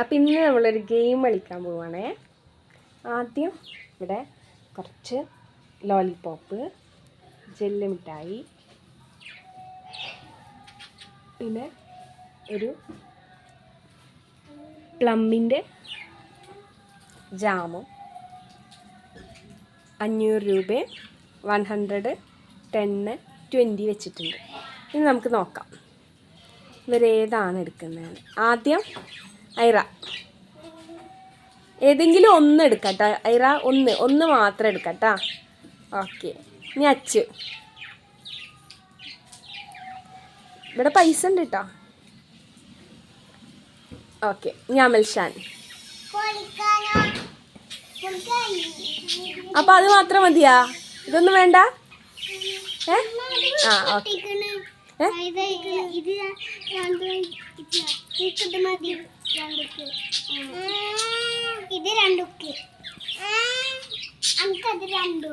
അപ്പം ഇന്ന് നമ്മളൊരു ഗെയിം കളിക്കാൻ പോവുകയാണേ ആദ്യം ഇവിടെ കുറച്ച് ലോലിപോപ്പ് ജെല്ല് മിഠായി പിന്നെ ഒരു പ്ലമ്മിന്റെ ജാമും അഞ്ഞൂറ് രൂപ വൺ ഹൺഡ്രഡ് ടെന്ന് ട്വന്റി വെച്ചിട്ടുണ്ട്. ഇനി നമുക്ക് നോക്കാം. ഇവരേതാണ് എടുക്കുന്നത്? ആദ്യം ഐറ. ഏതെങ്കിലും ഒന്ന് എടുക്കട്ടോ. ഐറ ഒന്ന്. ഒന്ന് മാത്രം എടുക്കട്ടാ. ഓക്കെ. ഇനി അച്ച്. ഇവിടെ പൈസ ഉണ്ട് കേട്ടോ ഓക്കെ. ഇനി അമൽഷാൻ. അപ്പോൾ അത് മാത്രം മതിയാ? ഇതൊന്നും വേണ്ട? ഏ? ആ ഓക്കെ. ഇത് രണ്ടുക്ക്. എനിക്കത് രണ്ടു.